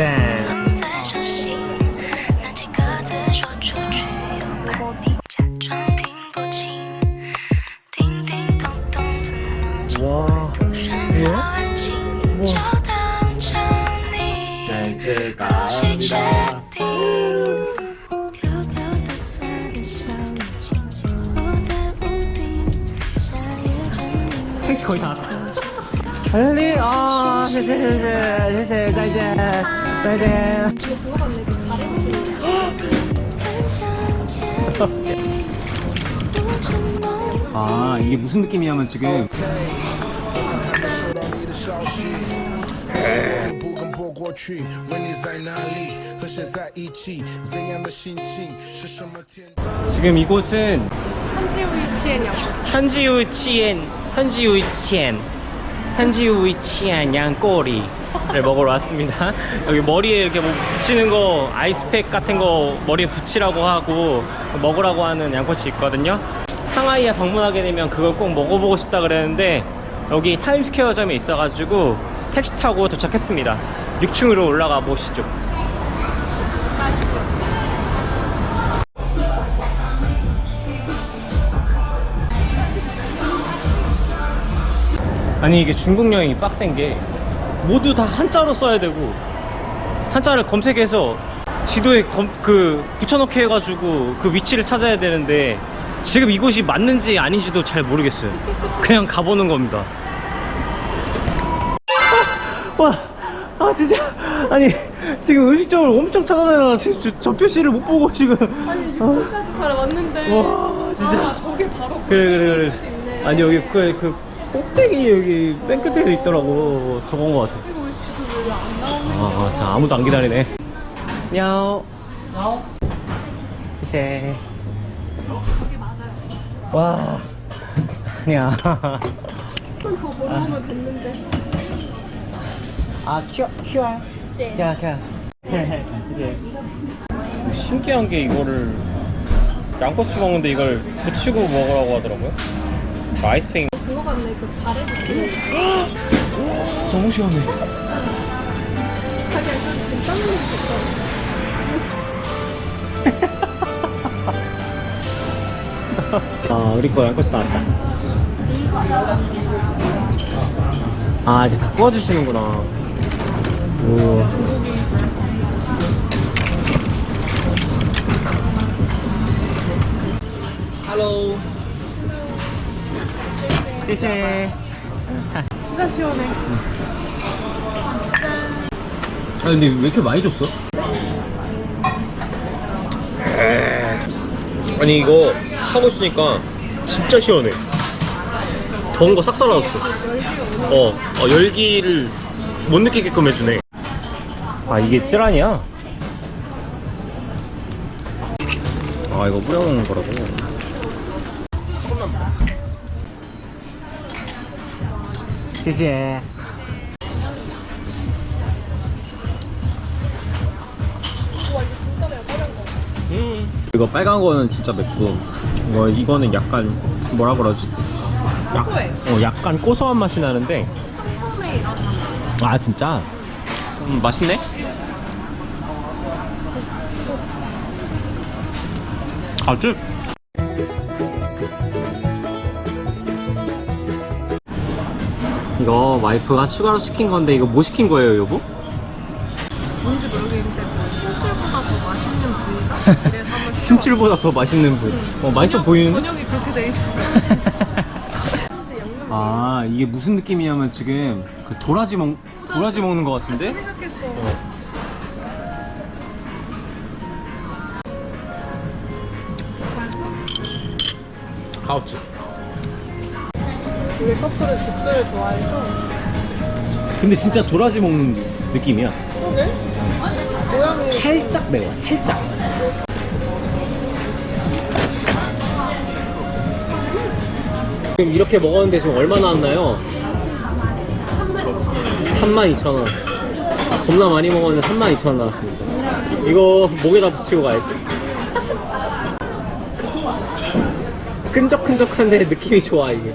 Bang. 짜잔. 아 이게 무슨 느낌이냐면 지금 지금 이곳은 현지우치엔 현지우치엔 현지우치엔 현지우치엔 양꼬리를 먹으러 왔습니다. 여기 머리에 이렇게 뭐 붙이는 거 아이스팩 같은 거 머리에 붙이라고 하고 먹으라고 하는 양꼬치 있거든요. 상하이에 방문하게 되면 그걸 꼭 먹어보고 싶다 그랬는데 여기 타임스퀘어점에 있어가지고 택시 타고 도착했습니다. 6층으로 올라가 보시죠. 아니 이게 중국 여행이 빡센 게 모두 다 한자로 써야 되고 한자를 검색해서 지도에 검, 그 붙여넣기 해가지고 그 위치를 찾아야 되는데 지금 이곳이 맞는지 아닌지도 잘 모르겠어요. 그냥 가보는 겁니다. 와, 아 진짜. 아니 지금 음식점을 엄청 찾아다녀 지금 저, 저 표시를 못 보고 지금. 여기까지 잘 왔는데. 와 진짜. 아, 저게 바로 그래 그래 수 그래. 아니 여기 그, 그 꼭대기 여기 맨 끝에도 있더라고 저건 것 같아 아, 아, 진짜 아무도 안 기다리네 야오 야오 맞아요. 와 야. 좀더 걸어오면 됐는데. 아 큐, QR 네. 야, 야. 이게 신기한 게 이거를 양꼬치 먹는데 이걸 붙이고 먹으라고 하더라고요 아이스팩 그거 같네 그 발에 붙이는 너무 시원해. 자기 약간 지금 땀 흘리고 아, 우리 거 양꼬치 나왔다. 아 이제 다 구워주시는구나. 오. Hello. 12시에 진짜 시원해 아 근데 왜 이렇게 많이 줬어? 아니 이거 하고 있으니까 진짜 시원해. 더운 거 싹 사라졌어. 어, 어 열기를 못 느끼게끔 해주네. 아 이게 찌란이야? 아 이거 뿌려먹는 거라고? 谢谢 음. 이거 빨간 거는 진짜 맵고 이거 이거는 약간 뭐라 그러지? 약, 어, 약간 고소한 맛이 나는데 아 진짜? 음 맛있네? 아주 이거 와이프가 추가로 시킨 건데 이거 뭐 시킨 거예요 여보? 뭔지 모르겠는데 뭐 실질보다 더 맛있는 부위가? 그래서 한번 심줄보다 더 맛있는 부위 어 맛있어 보이는데? 번역이 그렇게 돼 있어. 아 이게 무슨 느낌이냐면 지금 그 도라지 먹 도라지 먹는 것 같은데? 생각했어. 가오츠 우리 커플은 죽순을 좋아해서. 근데 진짜 도라지 먹는 느낌이야 그러게? 모양이 살짝 매워 살짝 지금 이렇게 먹었는데 지금 얼마 나왔나요? 32,000원 겁나 많이 먹었는데 32,000원 나왔습니다 이거 목에다 붙이고 가야지 끈적끈적한데 느낌이 좋아 이게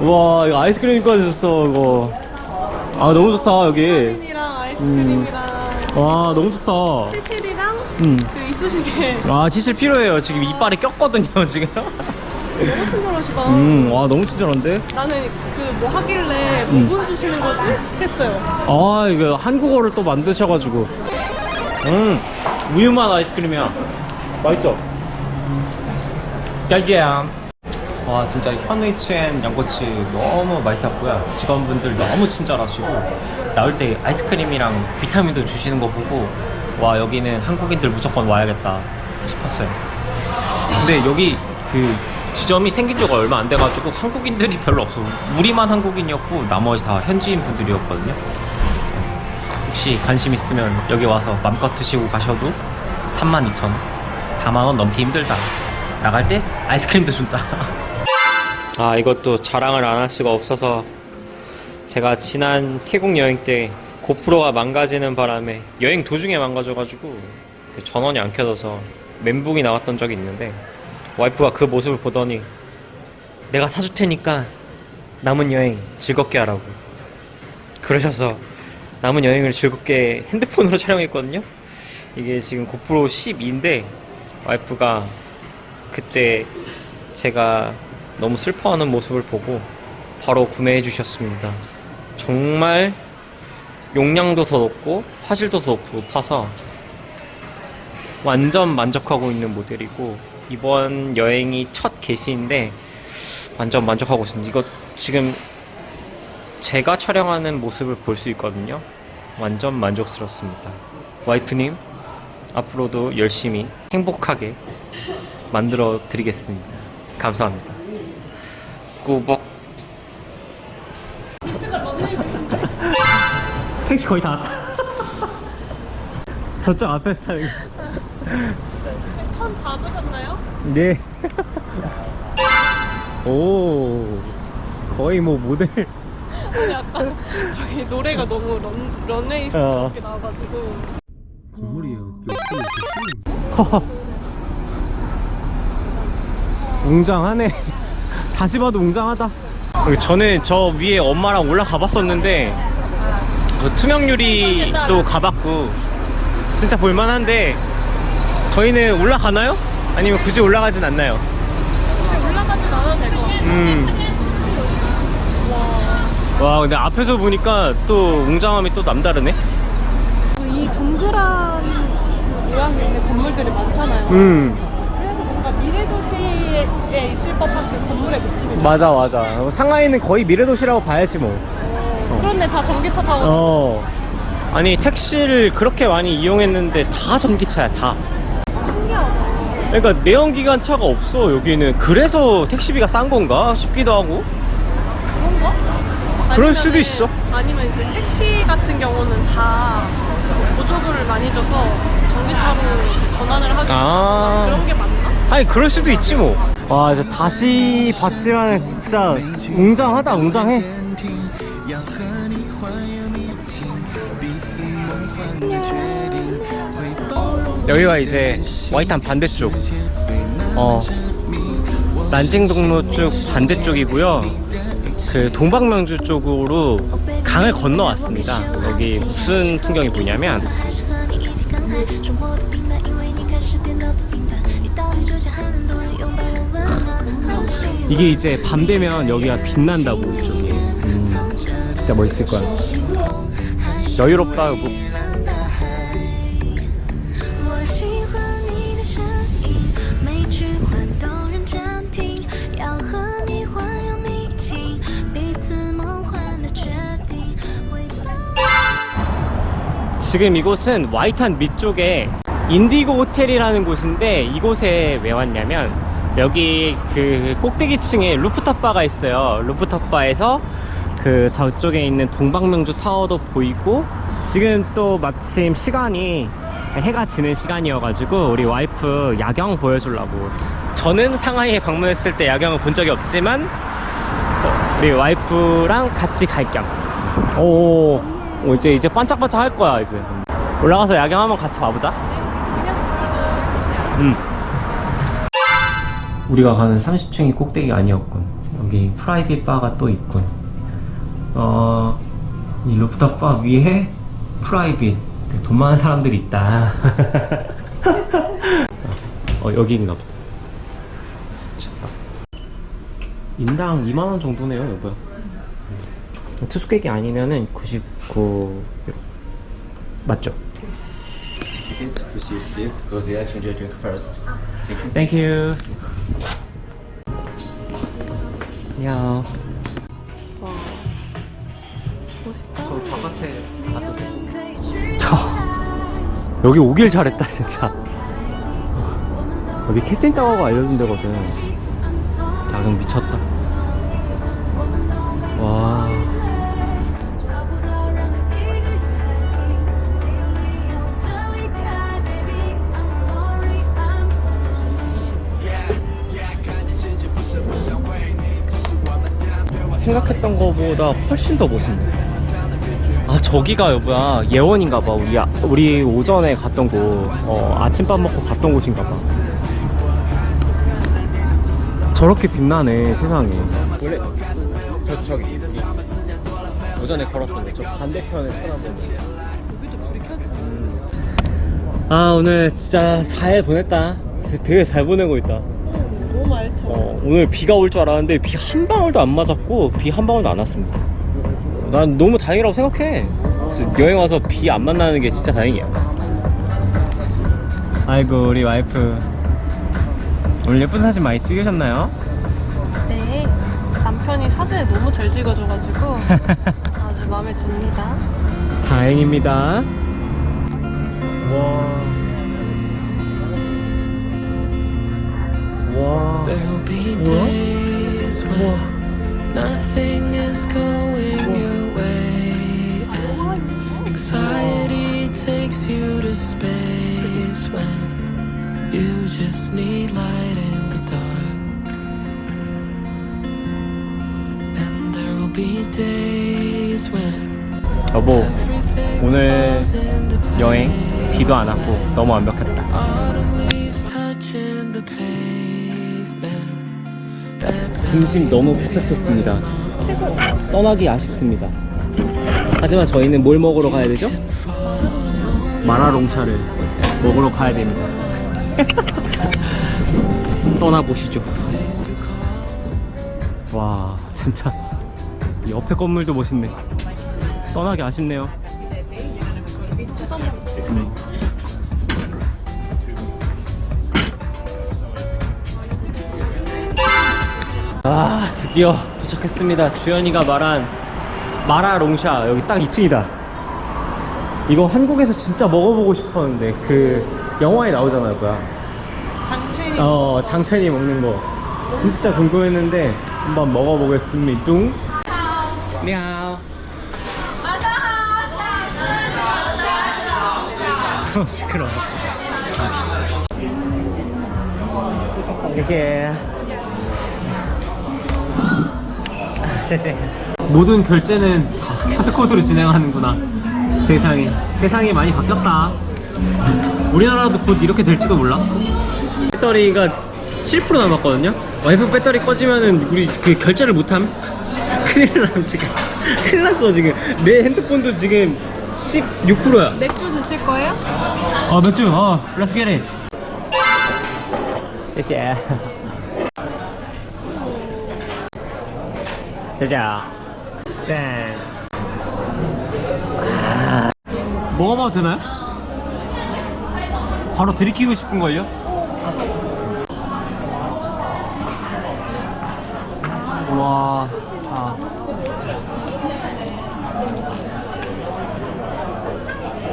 우와 이거 아이스크림까지 줬어 이거. 아 너무 좋다 여기. 사진이랑 아이스크림이랑 와 너무 좋다. 치실이랑 음. 그 이쑤시개 아 치실 필요해요. 지금 이빨에 꼈거든요 지금. 너무 친절하시다. 음, 와 너무 친절한데? 나는 그 뭐 하길래 음. 뭐분 주시는 거지? 했어요. 아 이거 한국어를 또 만드셔가지고 음 우유맛 아이스크림이야 맛있죠? 짜잔 와 진짜 현위치엔 양꼬치 너무 맛있었고요. 직원분들 너무 친절하시고 나올 때 아이스크림이랑 비타민도 주시는 거 보고 와 여기는 한국인들 무조건 와야겠다 싶었어요. 근데 여기 그 지점이 생긴 지가 얼마 안 돼가지고 한국인들이 별로 없어. 우리만 한국인이었고 나머지 다 현지인 분들이었거든요. 혹시 관심 있으면 여기 와서 맘껏 드시고 가셔도 32,000원 4만원 넘기 힘들다. 나갈 때 아이스크림도 준다 아 이것도 자랑을 안 할 수가 없어서 제가 지난 태국 여행 때 고프로가 망가지는 바람에 여행 도중에 망가져가지고 그 전원이 안 켜져서 멘붕이 나왔던 적이 있는데 와이프가 그 모습을 보더니 내가 사줄 테니까 남은 여행 즐겁게 하라고 그러셔서 남은 여행을 즐겁게 핸드폰으로 촬영했거든요. 이게 지금 고프로 12인데 와이프가 그때 제가 너무 슬퍼하는 모습을 보고 바로 구매해 주셨습니다. 정말 용량도 더 높고 화질도 더 높아서 완전 만족하고 있는 모델이고 이번 여행이 첫 게시인데 완전 만족하고 있습니다. 이거 지금 제가 촬영하는 모습을 볼 수 있거든요. 완전 만족스럽습니다. 와이프님, 앞으로도 열심히 행복하게 만들어 드리겠습니다. 감사합니다. 꾸벅. 택시 거의 다 왔다. 저쪽 앞에서 타는 거. 턴 잡으셨나요? 네. 오. 거의 뭐 모델. 아니 아까 저희 노래가 너무 런, 런웨이 어. 스타일게 나와가지고 웅장하네. 다시 봐도 웅장하다. 전에 저 위에 엄마랑 올라가 봤었는데, 그 투명 유리도 가봤고, 진짜 볼만한데, 저희는 올라가나요? 아니면 굳이 올라가진 않나요? 올라가진 않아도 될 것 같아요. 음. 와, 근데 앞에서 보니까 또 웅장함이 또 남다르네? 이 동그란 그 있는 건물들이 많잖아요. 음. 뭔가 미래 도시에 있을 법한 그 건물의 느낌이 맞아, 맞아. 상하이는 거의 미래도시라고 봐야지 뭐. 그런데 다 전기차 타고 어. 아니 택시를 그렇게 많이 이용했는데 다 전기차야 다. 신기하다. 그러니까 내연기관 차가 없어 여기는. 그래서 택시비가 싼 건가 싶기도 하고. 그런가? 그럴 아니면은- 수도 있어. 아니면 이제 택시 같은 경우는 다 보조금을 많이 줘서 전기차로 전환을 하게 아. 그런 게 맞나? 아니 그럴 수도 있지 뭐. 와 이제 다시 봤지만 진짜 웅장하다 웅장해. 여기가 이제 와이탄 반대쪽. 어. 난징동로 쪽 반대쪽이고요. 그 동방명주 쪽으로 강을 건너왔습니다. 여기 무슨 풍경이 보이냐면 이게 이제 밤 되면 여기가 빛난다고 이쪽이 진짜 멋있을 거야. 여유롭다 여보. 지금 이곳은 와이탄 밑쪽에 인디고 호텔이라는 곳인데 이곳에 왜 왔냐면 여기 그 꼭대기층에 루프탑 바가 있어요. 루프탑 바에서 그 저쪽에 있는 동방명주 타워도 보이고 지금 또 마침 시간이 해가 지는 시간이어가지고 우리 와이프 야경 보여주려고 저는 상하이에 방문했을 때 야경을 본 적이 없지만 어, 우리 와이프랑 같이 갈 겸. 오, 오, 이제 이제 반짝반짝 할 거야 이제. 올라가서 야경 한번 같이 봐보자. 음. 우리가 가는 30층이 꼭대기 아니었군. 여기 프라이빗 바가 또 있군. 어, 이 루프탑 바 위에 프라이빗. 돈 많은 사람들이 있다. 어, 여기인가 보다. 미쳤다. 인당 2만원 정도네요, 여보야. 투숙객이 아니면은 99유로. 맞죠? Tickets, please use this. There, change your drink first. Thank Thank you. 안녕. 멋있다. 저 바깥에 가도 되고. 저 여기 오길 잘했다 진짜. 여기 캡틴 타워가 알려준 데거든. 야경 미쳤다. 와. 생각했던 거보다 훨씬 더 멋있네. 아 저기가 여보야? 예원인가 봐. 우리 아- 우리 오전에 갔던 곳. 어, 아침밥 먹고 갔던 곳인가 봐. 저렇게 빛나네 세상에. 원래 저 저기 오전에 걸었던 데저 반대편에 쳐다보는 켜져. 아 오늘 진짜 잘 보냈다. 되게 잘 보내고 있다. 어, 오늘 비가 올 줄 알았는데 비 한 방울도 안 맞았고 비 한 방울도 안 왔습니다. 난 너무 다행이라고 생각해. 여행 와서 비 안 만나는 게 진짜 다행이야. 아이고 우리 와이프 오늘 예쁜 사진 많이 찍으셨나요? 네. 남편이 사진을 너무 잘 찍어줘가지고 아주 마음에 듭니다. 다행입니다. 와. 와. There'll be days when nothing is going your way, and anxiety takes you to space when you just need light in the dark. And there will be days when 여보, everything 오늘 falls into place. 여행 비도 안 왔고 너무 완벽했다. 진심 너무 퍼펙트했습니다. 떠나기 아쉽습니다. 하지만 저희는 뭘 먹으러 가야 되죠? 마라롱차를 먹으러 가야 됩니다. 떠나보시죠. 와, 진짜 이 옆에 건물도 멋있네. 떠나기 아쉽네요. 아 드디어 도착했습니다. 주연이가 말한 마라롱샤 여기 딱 2층이다. 이거 한국에서 진짜 먹어보고 싶었는데 그 영화에 나오잖아요 뭐야? 장첸이 어 장천이 먹는 거. 진짜 궁금했는데 한번 먹어보겠습니다. 뚱 어, 시끄러워. 谢谢 세세 모든 결제는 다 QR코드로 진행하는구나. 세상에. 세상이 많이 바뀌었다. 우리나라도 곧 이렇게 될지도 몰라. 배터리가 7% 남았거든요? 와이프 배터리 꺼지면은 우리 그 결제를 못함? 큰일 남 지금. 큰일 났어 지금. 내 핸드폰도 지금 16%야. 맥주 드실 거예요? 어 맥주. 어 렛츠 겟잇 谢谢 谢啊네 아, 먹어봐도 되나요? 바로 들이키고 싶은걸요? 와 아.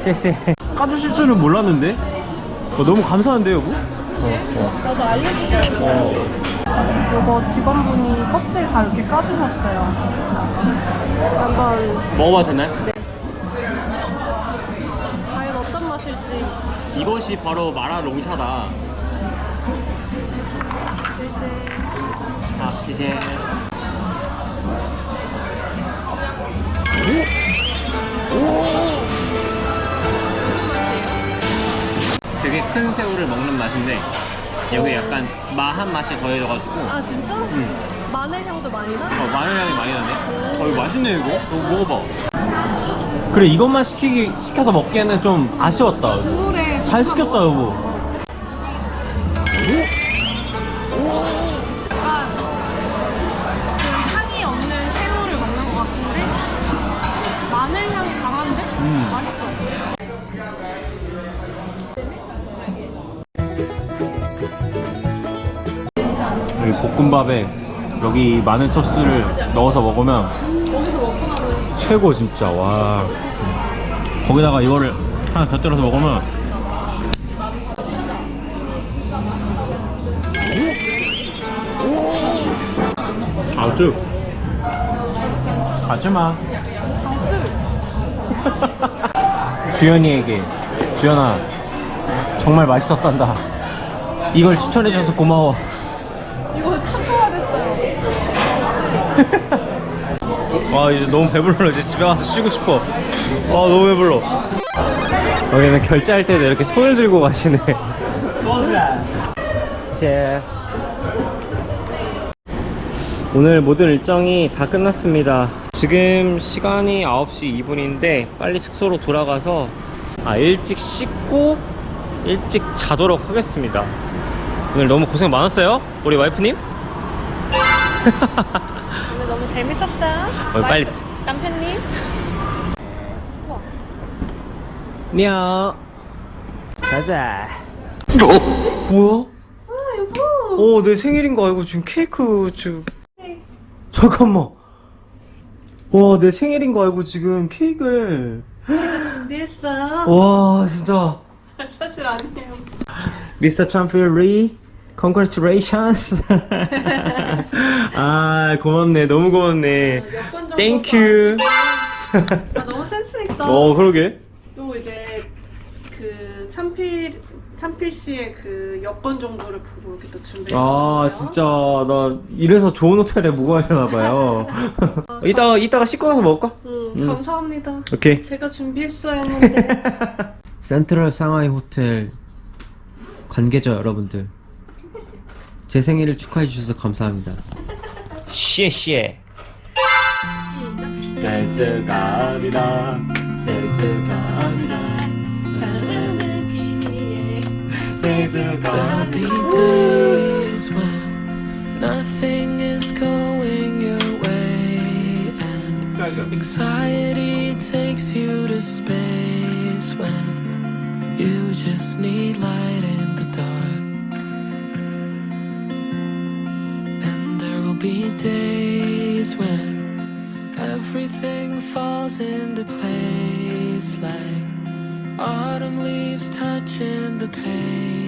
쎄쎄 까주실 줄은 몰랐는데 어, 너무 감사한데 여보? 나도 알려주세요. 이거 직원분이 껍질 다 이렇게 까주셨어요. 한번 먹어봐도 되나요? 과연 어떤 맛일지. 이것이 바로 마라 롱샤다. 아, 시제. 되게 큰 새우를 먹는 맛인데 여기 약간 마한 맛이 더해져가지고 아 진짜? 응. 마늘 향도 많이 나? 어, 마늘 향이 많이 나네. 어, 이거 맛있네 이거. 이거 먹어봐. 그래 이것만 시키기 시켜서 먹기에는 좀 아쉬웠다. 국물에 잘 시켰다 여보. 볶음밥에 여기 마늘 소스를 넣어서 먹으면 최고 진짜. 와. 거기다가 이거를 하나 곁들여서 먹으면 아주 아줌마. 주연이에게 주연아 정말 맛있었단다. 이걸 추천해줘서 고마워 와 이제 너무 배불러. 이제 집에 가서 쉬고 싶어. 아 너무 배불러. 여기는 결제할 때도 이렇게 손을 들고 가시네. 제 오늘 모든 일정이 다 끝났습니다. 지금 시간이 9시 2분인데 빨리 숙소로 돌아가서 아 일찍 씻고 일찍 자도록 하겠습니다. 오늘 너무 고생 많았어요 우리 와이프님 재밌었어. 어, 빨리. 남편님. 니어. 가자. 어? 뭐야? 아 여보. 어내 생일인 거 알고 지금 케이크 지금. 네. 잠깐만. 와 내 생일인 거 알고 지금 케이크를. 제가 준비했어. 와 진짜. 사실 아니에요. 미스터 참필 리. Congratulations. 아, 고맙네. 너무 고맙네. 몇번 정도. Thank you. 아 너무 센스 있다. 어, 그러게. 또 이제 그 참필 참필 씨의 그 여권 정보를 보고 이렇게 또 준비했거든요. 아, 진짜 나 이래서 좋은 호텔에 묵어야 되나 봐요. 이따가 이따가 씻고 나서 먹을까? 음, 음. 감사합니다. 오케이. 제가 준비했어야 했는데. 센트럴 상하이 호텔 관계자 여러분들 제 생일을 축하해 주셔서 감사합니다. 谢谢. 생일 축하합니다. 생일 축하합니다. 생일 There'll be 축하합니다. days when nothing is going your way, and anxiety takes you to space when you just need light be days when everything falls into place like autumn leaves touching the pavement.